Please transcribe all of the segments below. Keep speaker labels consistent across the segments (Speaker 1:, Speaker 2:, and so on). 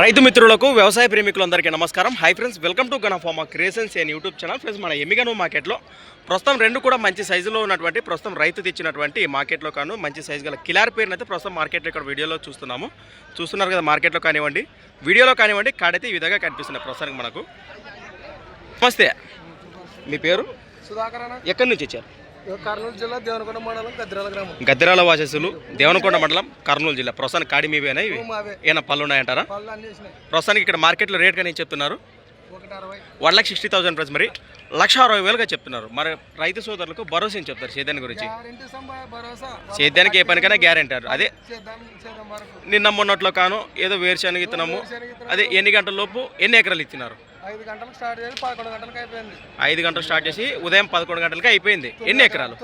Speaker 1: రైతు మిత్రులకు వ్యవసాయ ప్రేమికులందరికీ నమస్కారం. Hi friends welcome to గణఫార్మా creations and YouTube channel friends మన ఎమ్మిగను మార్కెట్లో ప్రస్తుతం రెండు కూడా మంచి సైజులో ఉన్నటువంటి ప్రస్తుతం రైతు తెచ్చినటువంటి మార్కెట్లో కాను మంచి సైజు గల కిలార్ పేరుని అయితే ప్రస్తుతం మార్కెట్లో ఇక్కడ వీడియోలో చూస్తున్నాము. చూస్తున్నారు కదా మార్కెట్లో కానివ్వండి వీడియోలో కానివ్వండి కాడైతే ఈ విధంగా కనిపిస్తున్నాయి ప్రస్తుతానికి మనకు. నమస్తే మీ పేరు?
Speaker 2: సుధాకర్
Speaker 1: ఎక్కడి నుంచి వచ్చారు?
Speaker 2: కర్నూలు జిల్లా దేవనకొండ మండలం గద్రాల గ్రామం.
Speaker 1: గద్దెరాల వాసస్సులు దేవనకొండ మండలం కర్నూలు జిల్లా. ప్రస్తుతానికి కాడి మీవేనా ఇవి? ఏమైనా పళ్ళు ఉన్నాయంటారా? ప్రస్తుతానికి ఇక్కడ మార్కెట్లో రేట్ కానీ చెప్తున్నారు. One lakh sixty thousand price మరి. లక్ష అరవై వేలుగా చెప్తున్నారు. మరి రైతు సోదరులకు భరోసా ఏం చెప్తారు సేద్యాన్ని గురించి? సేద్యానికి ఏ పనికైనా గ్యారెంటీ అదే
Speaker 2: చేద్దాం వరకు.
Speaker 1: నిన్న మొన్నట్లో కాను ఏదో వేరుశనగ ఇత్తనము అదే ఎన్ని గంటల లోపు ఎన్ని ఎకరాలు ఇచ్చినారు
Speaker 2: ఐదు గంటలకు స్టార్ట్ చేసి పదకొండు గంటలకు అయిపోయింది.
Speaker 1: ఐదు గంటలు స్టార్ట్ చేసి ఉదయం పదకొండు గంటలకి అయిపోయింది. ఎన్ని ఎకరాలు?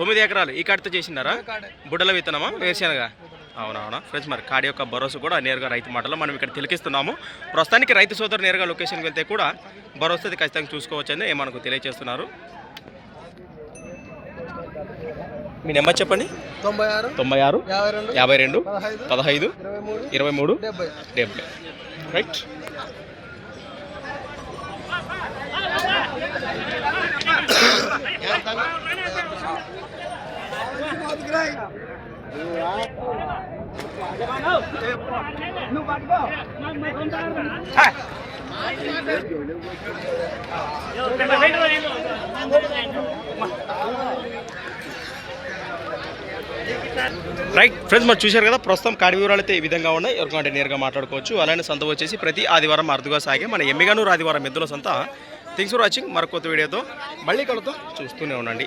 Speaker 2: తొమ్మిది ఎకరాలు.
Speaker 1: ఈ కాడితో చేసినారా? బుడ్డల విత్తనమా? వేరుశనగ. అవునవునా ఫ్రెండ్స్ మరి కాడి యొక్క భరోసా కూడా నేరుగా రైతు మాటలో మనం ఇక్కడ తిలకిస్తున్నాము. ప్రస్తుతానికి రైతు సోదరు నేరుగా లొకేషన్కి వెళ్తే కూడా భరోసా అయితే ఖచ్చితంగా చూసుకోవచ్చని మనకు తెలియజేస్తున్నారు మీ నెంబర్ చెప్పండి.
Speaker 2: తొంభై ఆరు
Speaker 1: తొంభై ఆరు
Speaker 2: యాభై రెండు పదహైదు ఇరవై మూడు
Speaker 1: డెబ్బై. రైట్. రైట్ ఫ్రెండ్స్ మరి చూశారు కదా ప్రస్తుతం కాడి వివరాలు అయితే ఈ విధంగా ఉన్నాయి. ఎవరికంటే నేరుగా మాట్లాడుకోవచ్చు. అలానే సంత వచ్చేసి ప్రతి ఆదివారం అరుదుగా సాగే మన ఎమ్మిగానూరు ఆదివారం ఎద్దుల సంత. థింగ్స్ ఫర్ వాచింగ్ మరొక కొత్త వీడియోతో మళ్ళీ కలుతో చూస్తూనే ఉండండి.